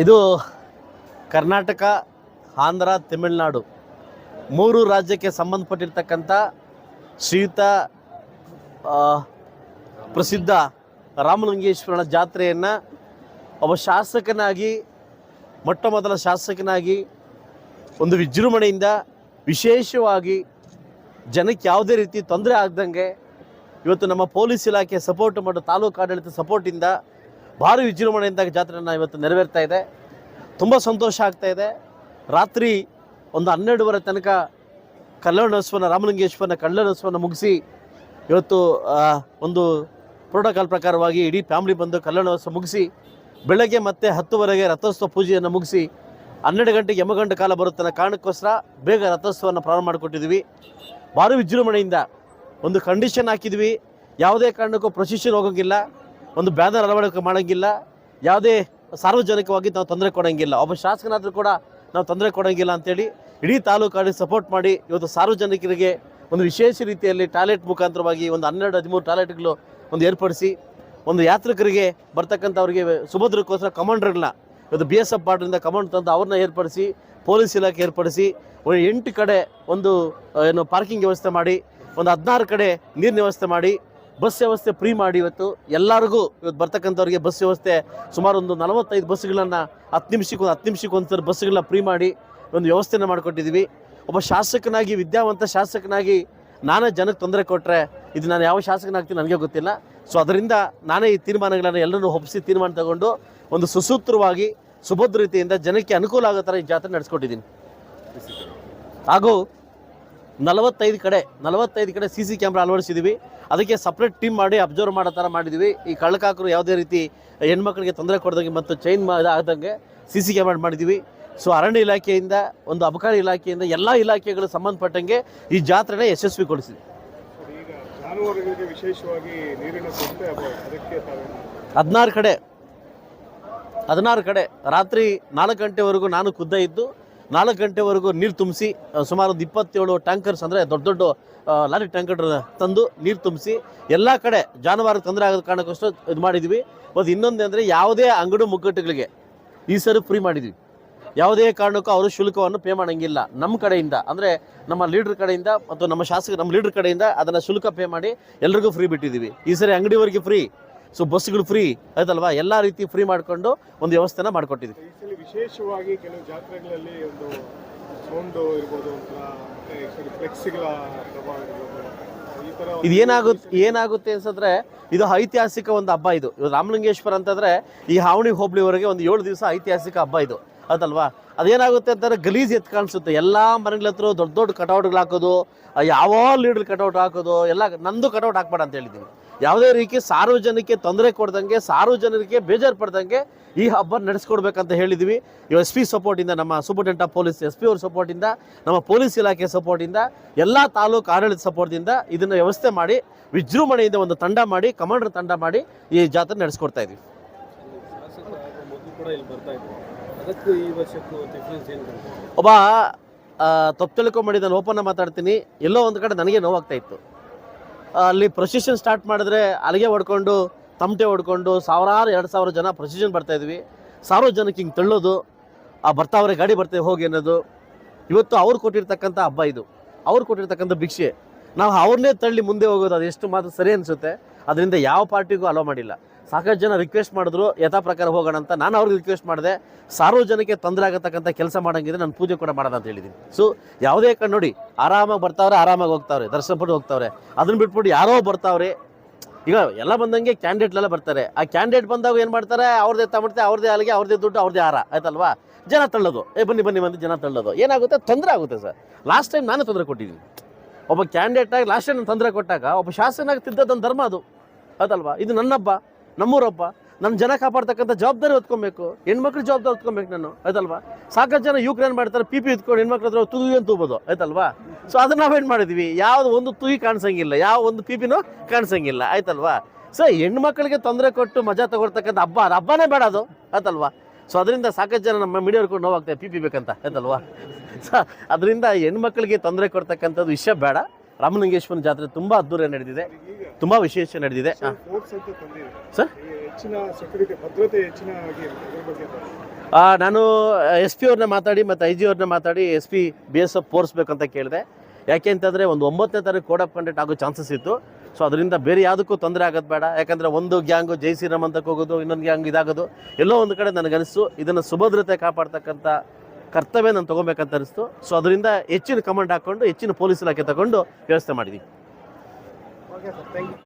ಇದು ಕರ್ನಾಟಕ, ಆಂಧ್ರ, ತಮಿಳುನಾಡು ಮೂರು ರಾಜ್ಯಕ್ಕೆ ಸಂಬಂಧಪಟ್ಟಿರ್ತಕ್ಕಂಥ ಶ್ರೀಯುತ ಪ್ರಸಿದ್ಧ ರಾಮಲಿಂಗೇಶ್ವರನ ಜಾತ್ರೆಯನ್ನು ಒಬ್ಬ ಶಾಸಕನಾಗಿ, ಮೊಟ್ಟ ಮೊದಲ ಶಾಸಕನಾಗಿ, ಒಂದು ವಿಜೃಂಭಣೆಯಿಂದ ವಿಶೇಷವಾಗಿ ಜನಕ್ಕೆ ಯಾವುದೇ ರೀತಿ ತೊಂದರೆ ಆಗ್ದಂಗೆ ಇವತ್ತು ನಮ್ಮ ಪೊಲೀಸ್ ಇಲಾಖೆ ಸಪೋರ್ಟ್ ಮಾಡೋ ತಾಲೂಕು ಆಡಳಿತ ಸಪೋರ್ಟಿಂದ ಭಾರಿ ವಿಜೃಂಭಣೆಯಿಂದ ಜಾತ್ರೆಯನ್ನು ಇವತ್ತು ನೆರವೇರ್ತಾ ಇದೆ. ತುಂಬ ಸಂತೋಷ ಆಗ್ತಾ ಇದೆ. ರಾತ್ರಿ ಒಂದು ಹನ್ನೆರಡುವರೆ ತನಕ ಕಲ್ಯಾಣೋತ್ಸವನ ರಾಮಲಿಂಗೇಶ್ವರನ ಕಲ್ಯಾಣೋತ್ಸವನ ಮುಗಿಸಿ ಇವತ್ತು ಒಂದು ಪ್ರೋಟೋಕಾಲ್ ಪ್ರಕಾರವಾಗಿ ಇಡೀ ಫ್ಯಾಮಿಲಿ ಬಂದು ಕಲ್ಯಾಣೋತ್ಸವ ಮುಗಿಸಿ, ಬೆಳಗ್ಗೆ ಮತ್ತೆ ಹತ್ತುವರೆಗೆ ರಥೋತ್ಸವ ಪೂಜೆಯನ್ನು ಮುಗಿಸಿ, ಹನ್ನೆರಡು ಗಂಟೆಗೆ ಯಮಗಂಡ ಕಾಲ ಬರುತ್ತೆ ಕಾರಣಕ್ಕೋಸ್ಕರ ಬೇಗ ರಥೋತ್ಸವವನ್ನು ಪ್ರಾರಂಭ ಮಾಡಿಕೊಟ್ಟಿದ್ವಿ. ಭಾರಿ ವಿಜೃಂಭಣೆಯಿಂದ ಒಂದು ಕಂಡೀಷನ್ ಹಾಕಿದ್ವಿ. ಯಾವುದೇ ಕಾರಣಕ್ಕೂ ಪ್ರೊಸಿಷನ್ ಹೋಗೋಂಗಿಲ್ಲ. ಒಂದು ಬ್ಯಾನರ್ ಅಳವಡಿಕೆ ಮಾಡೋಂಗಿಲ್ಲ, ಯಾವುದೇ ಸಾರ್ವಜನಿಕವಾಗಿ ನಾವು ತೊಂದರೆ ಕೊಡೋಂಗಿಲ್ಲ. ಒಬ್ಬ ಶಾಸಕನಾದರೂ ಕೂಡ ನಾವು ತೊಂದರೆ ಕೊಡೋಂಗಿಲ್ಲ ಅಂತೇಳಿ ಇಡೀ ತಾಲೂಕಾಡಿ ಸಪೋರ್ಟ್ ಮಾಡಿ ಇವತ್ತು ಸಾರ್ವಜನಿಕರಿಗೆ ಒಂದು ವಿಶೇಷ ರೀತಿಯಲ್ಲಿ ಟಾಯ್ಲೆಟ್ ಮುಖಾಂತರವಾಗಿ ಒಂದು ಹನ್ನೆರಡು, ಹದಿಮೂರು ಟಾಯ್ಲೆಟ್ಗಳು ಒಂದು ಏರ್ಪಡಿಸಿ ಒಂದು ಯಾತ್ರಿಕರಿಗೆ ಬರ್ತಕ್ಕಂಥವ್ರಿಗೆ ಸುಭದ್ರಕ್ಕೋಸ್ಕರ ಕಮಾಂಡರ್ಗಳನ್ನ ಇವತ್ತು ಬಿ ಎಸ್ ಎಫ್ ಬಾರ್ಡ್ರಿಂದ ಕಮಾಂಡ್ ತಂದು ಅವ್ರನ್ನ ಏರ್ಪಡಿಸಿ, ಪೊಲೀಸ್ ಇಲಾಖೆ ಏರ್ಪಡಿಸಿ ಒಂದು ಎಂಟು ಕಡೆ ಒಂದು ಏನು ಪಾರ್ಕಿಂಗ್ ವ್ಯವಸ್ಥೆ ಮಾಡಿ, ಒಂದು ಹದಿನಾರು ಕಡೆ ನೀರಿನ ವ್ಯವಸ್ಥೆ ಮಾಡಿ ಬಸ್ ವ್ಯವಸ್ಥೆ ಫ್ರೀ ಮಾಡಿ ಇವತ್ತು. ಎಲ್ಲರಿಗೂ ಇವತ್ತು ಬರ್ತಕ್ಕಂಥವ್ರಿಗೆ ಬಸ್ ವ್ಯವಸ್ಥೆ ಸುಮಾರು ಒಂದು ನಲವತ್ತೈದು ಬಸ್ಗಳನ್ನು ಹತ್ತು ನಿಮಿಷಕ್ಕೆ ಒಂದು ಹತ್ತು ನಿಮಿಷಕ್ಕೆ ಒಂದು ಸರ್ ಬಸ್ಗಳನ್ನ ಫ್ರೀ ಮಾಡಿ ಒಂದು ವ್ಯವಸ್ಥೆನ ಮಾಡಿಕೊಟ್ಟಿದ್ದೀವಿ ಒಬ್ಬ ಶಾಸಕನಾಗಿ ವಿದ್ಯಾವಂತ ಶಾಸಕನಾಗಿ ನಾನೇ ಜನಕ್ಕೆ ತೊಂದರೆ ಕೊಟ್ಟರೆ ಇದು ನಾನು ಯಾವ ಶಾಸಕನಾಗ್ತೀನಿ ನನಗೆ ಗೊತ್ತಿಲ್ಲ. ಸೊ ಅದರಿಂದ ನಾನೇ ಈ ತೀರ್ಮಾನಗಳನ್ನು ಎಲ್ಲರನ್ನೂ ಒಪ್ಪಿಸಿ ತೀರ್ಮಾನ ತಗೊಂಡು ಒಂದು ಸುಸೂತ್ರವಾಗಿ ಸುಭದ್ರ ರೀತಿಯಿಂದ ಜನಕ್ಕೆ ಅನುಕೂಲ ಆಗೋ ಥರ ಈ ಜಾತ್ರೆ ನಡೆಸ್ಕೊಟ್ಟಿದ್ದೀನಿ. ಹಾಗೂ ನಲವತ್ತೈದು ಕಡೆ ನಲವತ್ತೈದು ಕಡೆ ಸಿ ಸಿ ಕ್ಯಾಮ್ರಾ ಅಳವಡಿಸಿದ್ದೀವಿ ಅದಕ್ಕೆ ಸಪ್ರೇಟ್ ಟೀಮ್ ಮಾಡಿ ಅಬ್ಸರ್ವ್ ಮಾಡೋ ಥರ ಮಾಡಿದ್ದೀವಿ ಈ ಕಳ್ಳಕಾಕರು ಯಾವುದೇ ರೀತಿ ಹೆಣ್ಮಕ್ಳಿಗೆ ತೊಂದರೆ ಕೊಡ್ದಂಗೆ ಮತ್ತು ಚೈನ್ ಆಗದಂಗೆ ಸಿ ಸಿ ಕ್ಯಾಮ್ರಾ ಮಾಡಿದ್ದೀವಿ ಸೊ ಅರಣ್ಯ ಇಲಾಖೆಯಿಂದ, ಒಂದು ಅಬಕಾರಿ ಇಲಾಖೆಯಿಂದ ಎಲ್ಲ ಇಲಾಖೆಗಳು ಸಂಬಂಧಪಟ್ಟಂಗೆ ಈ ಜಾತ್ರೆನ ಯಶಸ್ವಿಗೊಳಿಸಿದೆ. ಹದಿನಾರು ಕಡೆ ಹದಿನಾರು ಕಡೆ, ರಾತ್ರಿ ನಾಲ್ಕು ಗಂಟೆವರೆಗೂ ನಾನು ಖುದ್ದ ಇದ್ದು ನಾಲ್ಕು ಗಂಟೆವರೆಗೂ ನೀರು ತುಂಬಿಸಿ ಸುಮಾರು ಒಂದು ಇಪ್ಪತ್ತೇಳು ಟ್ಯಾಂಕರ್ಸ್ ಅಂದರೆ ದೊಡ್ಡ ದೊಡ್ಡ ಲಾರಿ ಟ್ಯಾಂಕರ್ ತಂದು ನೀರು ತುಂಬಿಸಿ, ಎಲ್ಲ ಕಡೆ ಜಾನುವಾರು ತೊಂದರೆ ಆಗೋದು ಕಾರಣಕ್ಕೋಸ್ಕರ ಇದು ಮಾಡಿದ್ವಿ. ಮತ್ತು ಇನ್ನೊಂದು ಅಂದರೆ ಯಾವುದೇ ಅಂಗಡಿ ಮುಗ್ಗಟ್ಟುಗಳಿಗೆ ಈ ಸರಿ ಫ್ರೀ ಮಾಡಿದ್ವಿ. ಯಾವುದೇ ಕಾರಣಕ್ಕೂ ಅವರು ಶುಲ್ಕವನ್ನು ಪೇ ಮಾಡೋಂಗಿಲ್ಲ. ನಮ್ಮ ಕಡೆಯಿಂದ, ಅಂದರೆ ನಮ್ಮ ಲೀಡ್ರ್ ಕಡೆಯಿಂದ ಮತ್ತು ನಮ್ಮ ಶಾಸಕ, ನಮ್ಮ ಲೀಡ್ರ್ ಕಡೆಯಿಂದ ಅದನ್ನು ಶುಲ್ಕ ಪೇ ಮಾಡಿ ಎಲ್ರಿಗೂ ಫ್ರೀ ಬಿಟ್ಟಿದ್ದೀವಿ ಈ ಸರಿ ಅಂಗಡಿವರೆಗೆ ಫ್ರೀ ಸೊ ಬಸ್ಗಳು ಫ್ರೀ ಆಯ್ತಲ್ವಾ ಎಲ್ಲ ರೀತಿ ಫ್ರೀ ಮಾಡಿಕೊಂಡು ಒಂದು ವ್ಯವಸ್ಥೆನ ಮಾಡಿಕೊಟ್ಟಿದ್ವಿ. ವಿಶೇಷವಾಗಿ ಕೆಲವು ಜಾತ್ರೆಗಳಲ್ಲಿ ಒಂದು ಸೌಂಡು ಇರ್ಬೋದು ಫ್ಲೆಕ್ಸಿಗಳ ಪ್ರಭಾವ ಇರ್ಬೋದು ಇದು ಏನಾಗುತ್ತೆ ಏನಾಗುತ್ತೆ ಅನ್ಸಂದ್ರೆ ಇದು ಐತಿಹಾಸಿಕ ಒಂದು ಹಬ್ಬ ಇದು. ಇದು ರಾಮಲಿಂಗೇಶ್ವರ ಅಂತಂದ್ರೆ ಈ ಹಾವಣಿ ಹೋಬಳಿವರೆಗೆ ಒಂದು ಏಳು ದಿವಸ ಐತಿಹಾಸಿಕ ಹಬ್ಬ ಇದು. ಅದಲ್ವಾ ಅದೇನಾಗುತ್ತೆ ಅಂತಂದ್ರೆ ಗಲೀಜ್ ಎತ್ ಕಾಣಿಸುತ್ತೆ. ಎಲ್ಲ ಮನೆಗಳ ಹತ್ರ ದೊಡ್ಡ ದೊಡ್ಡ ಕಟೌಟ್ಗಳು ಹಾಕೋದು ಯಾವ ಲೀಡ್ರ್ ಕಟೌಟ್ ಹಾಕೋದು ಎಲ್ಲ ನಂದು ಕಟೌಟ್ ಹಾಕ್ಬೇಡ ಅಂತ ಹೇಳಿದ್ದೀನಿ. ಯಾವುದೇ ರೀತಿ ಸಾರ್ವಜನಿಕಕ್ಕೆ ತೊಂದರೆ ಕೊಡ್ದಂಗೆ, ಸಾರ್ವಜನಿಕರಿಗೆ ಬೇಜಾರು ಪಡ್ದಂಗೆ ಈ ಹಬ್ಬ ನಡೆಸ್ಕೊಡ್ಬೇಕಂತ ಹೇಳಿದ್ವಿ. ಇವ ಎಸ್ ಪಿ ಸಪೋರ್ಟಿಂದ ನಮ್ಮ superintendent of police S P ಅವ್ರ ಸಪೋರ್ಟಿಂದ, ನಮ್ಮ ಪೊಲೀಸ್ ಇಲಾಖೆ ಸಪೋರ್ಟಿಂದ, ಎಲ್ಲ ತಾಲೂಕು ಆಡಳಿತ ಸಪೋರ್ಟಿಂದ ಇದನ್ನು ವ್ಯವಸ್ಥೆ ಮಾಡಿ, ವಿಜೃಂಭಣೆಯಿಂದ ಒಂದು ತಂಡ ಮಾಡಿ, ಕಮಾಂಡರ್ ತಂಡ ಮಾಡಿ ಈ ಜಾತ್ರೆ ನಡೆಸ್ಕೊಡ್ತಾ ಇದ್ವಿ. ಒಬ್ಬ ತಪ್ಪು ತಿಳ್ಕೊಂಬೇಡಿ ನಾನು ಓಪನ್ ಮಾತಾಡ್ತೀನಿ. ಎಲ್ಲೋ ಒಂದು ಕಡೆ ನನಗೆ ನೋವಾಗ್ತಾ ಇತ್ತು. ಅಲ್ಲಿ ಪ್ರೊಸಿಷನ್ ಸ್ಟಾರ್ಟ್ ಮಾಡಿದ್ರೆ ಅಲ್ಲಿಗೆ ಹೊಡ್ಕೊಂಡು, ತಮಟೆ ಹೊಡ್ಕೊಂಡು ಸಾವಿರಾರು ಎರಡು ಸಾವಿರ ಜನ ಪ್ರೊಸಿಷನ್ ಬರ್ತಾ ಇದ್ವಿ. ಸಾವಿರ ಜನಕ್ಕೆ ಹಿಂಗೆ ತಳ್ಳೋದು, ಆ ಬರ್ತಾವ್ರೆ ಗಾಡಿ ಬರ್ತೇವೆ ಹೋಗಿ ಅನ್ನೋದು. ಇವತ್ತು ಅವ್ರು ಕೊಟ್ಟಿರ್ತಕ್ಕಂಥ ಹಬ್ಬ ಇದು. ಅವ್ರು ಕೊಟ್ಟಿರ್ತಕ್ಕಂಥ ಭಿಕ್ಷೆ. ನಾವು ಅವ್ರನ್ನೇ ತಳ್ಳಿ ಮುಂದೆ ಹೋಗೋದು, ಅದು ಎಷ್ಟು ಮಾತ್ರ ಸರಿ ಅನಿಸುತ್ತೆ. ಅದರಿಂದ ಯಾವ ಪಾರ್ಟಿಗೂ ಅಲೋ ಮಾಡಿಲ್ಲ. ಸಾಕಷ್ಟು ಜನ ರಿಕ್ವೆಸ್ಟ್ ಮಾಡಿದ್ರು, ಯಥಾ ಪ್ರಕಾರ ಹೋಗೋಣ ಅಂತ. ನಾನು ಅವ್ರಿಗೆ ರಿಕ್ವೆಸ್ಟ್ ಮಾಡಿದೆ. ಸಾರ್ವಜನಿಕ ತೊಂದರೆ ಆಗತಕ್ಕಂಥ ಕೆಲಸ ಮಾಡೋಂಗಿದ್ರೆ ನಾನು ಪೂಜೆ ಕೂಡ ಮಾಡೋದು ಅಂತ ಹೇಳಿದ್ದೀನಿ. ಸೊ ಯಾವುದೇ ಕಣ್ಣು ನೋಡಿ, ಆರಾಮಾಗಿ ಬರ್ತಾವ್ರೆ, ಆರಾಮಾಗಿ ಹೋಗ್ತಾವ್ರೆ, ದರ್ಶನ ಪಟ್ಟು ಹೋಗ್ತಾವ್ರೆ. ಅದನ್ನ ಬಿಟ್ಬಿಟ್ಟು ಯಾರೋ ಬರ್ತಾವ್ರೆ. ಈಗ ಎಲ್ಲ ಬಂದಂಗೆ ಕ್ಯಾಂಡಿಡೇಟ್ಲೆಲ್ಲ ಬರ್ತಾರೆ. ಆ ಕ್ಯಾಂಡಿಡೇಟ್ ಬಂದಾಗ ಏನು ಮಾಡ್ತಾರೆ? ಅವ್ರದ್ದೇ ತಗೊಳ್ತೆ ಅವ್ರದ್ದೇ ಅಲ್ಲಿಗೆ ಅವ್ರದ್ದೇ ದುಡ್ಡು, ಅವ್ರದ್ದೇ ಆರ ಆಯ್ತಲ್ವಾ? ಜನ ತಳ್ಳೋದು. ಏ, ಬನ್ನಿ ಬನ್ನಿ, ಬಂದು ಜನ ತಳ್ಳೋದು. ಏನಾಗುತ್ತೆ? ತೊಂದರೆ ಆಗುತ್ತೆ ಸರ್. ಲಾಸ್ಟ್ ಟೈಮ್ ನಾನೇ ತೊಂದರೆ ಕೊಟ್ಟಿದ್ದೀನಿ. ಒಬ್ಬ ಕ್ಯಾಂಡಿಡೇಟಾಗಿ ಲಾಸ್ಟ್ ಟೈಮ್ ತೊಂದರೆ ಕೊಟ್ಟಾಗ, ಒಬ್ಬ ಶಾಸಕನಾಗಿ ತಿದ್ದದೊಂದು ಧರ್ಮ ಅದು. ಅದಲ್ವಾ ಇದು ನನ್ನಬ್ಬ. ನಮ್ಮೂರಪ್ಪ ನನ್ನ ಜನ ಕಾಪಾಡ್ತಕ್ಕಂಥ ಜವಾಬ್ದಾರಿ ಹೊತ್ಕೊಬೇಕು, ಹೆಣ್ಮಕ್ಳು ಜವಾಬ್ದಾರಿ ಹೊತ್ಕೊಬೇಕು ನಾನು, ಆಯ್ತಲ್ವಾ? ಸಾಕಷ್ಟು ಜನ ಯುಕ್ರೇನ್ ಮಾಡ್ತಾರೆ ಪಿ ಪಿ ಎತ್ಕೊಂಡು ಹೆಣ್ಮಕ್ಳ ಹತ್ರ ತುಗಿ ಅಂತ ತೂಬೋದು ಆಯ್ತಲ್ವಾ? ಸೊ ಅದನ್ನ ನಾವೇನು ಮಾಡಿದ್ವಿ? ಯಾವ್ದು ಒಂದು ತುಗಿ ಕಾಣಿಸಂಗಿಲ್ಲ, ಯಾವ ಒಂದು ಪಿ ಪಿನೂ ಕಾಣಿಸಂಗಿಲ್ಲ, ಆಯ್ತಲ್ವಾ? ಸೊ ಹೆಣ್ಮಕ್ಳಿಗೆ ತೊಂದರೆ ಕೊಟ್ಟು ಮಜಾ ತಗೊಳ್ತಕ್ಕಂಥ ಹಬ್ಬ, ಅದು ಹಬ್ಬನೇ ಬೇಡ ಅದು, ಆಯ್ತಲ್ವಾ? ಸೊ ಅದರಿಂದ ಸಾಕಷ್ಟು ಜನ ನಮ್ಮ ಮೀಡಿಯಾರ್ಕೊಂಡು ನೋವಾಗ್ತದೆ ಪಿ ಪಿ ಬೇಕಂತ, ಆಯ್ತಲ್ವಾ? ಸೊ ಅದರಿಂದ ಹೆಣ್ಮಕ್ಳಿಗೆ ತೊಂದರೆ ಕೊಡ್ತಕ್ಕಂಥದ್ದು ವಿಷಯ ಬೇಡ. ರಾಮಲಿಂಗೇಶ್ವರನ ಜಾತ್ರೆ ತುಂಬ ಅದ್ದೂರಿ ನಡೆದಿದೆ. ತುಂಬಾ ವಿಶೇಷ ನಡೆದಿದೆ. ಸರ್ ನಾನು ಎಸ್ ಪಿ ಅವ್ರನ್ನ ಮಾತಾಡಿ ಮತ್ತು ಐ ಜಿ ಅವ್ರನ್ನ ಮಾತಾಡಿ S P B S F ಪೋರ್ಸ್ಬೇಕಂತ ಕೇಳಿದೆ. ಯಾಕೆ ಅಂತಂದರೆ ಒಂದು ಒಂಬತ್ತನೇ ತಾರೀಕು ಕೋಡ್ ಆಫ್ ಕಂಡಕ್ಟ್ ಆಗೋ ಚಾನ್ಸಸ್ ಇತ್ತು. ಸೊ ಅದರಿಂದ ಬೇರೆ ಯಾವುದಕ್ಕೂ ತೊಂದರೆ ಆಗೋದು ಬೇಡ. ಯಾಕಂದರೆ ಒಂದು ಗ್ಯಾಂಗು ಜೈ ಶ್ರೀರಾಮ್ ಅಂತಕ್ಕೆ ಹೋಗೋದು ಇನ್ನೊಂದು ಗ್ಯಾಂಗ್ ಇದಾಗೋದು. ಎಲ್ಲೋ ಒಂದು ಕಡೆ ನನಗನಿಸು ಇದನ್ನು ಸುಭದ್ರತೆ ಕಾಪಾಡ್ತಕ್ಕಂಥ ಕರ್ತವ್ಯ ನಾನು ತೊಗೊಬೇಕಂತ ಅನಿಸ್ತು. ಸೊ ಅದರಿಂದ ಹೆಚ್ಚಿನ ಕಮಾಂಡ್ ಹಾಕ್ಕೊಂಡು ಹೆಚ್ಚಿನ ಪೊಲೀಸ್ ಇಲಾಖೆ ತಗೊಂಡು ವ್ಯವಸ್ಥೆ ಯು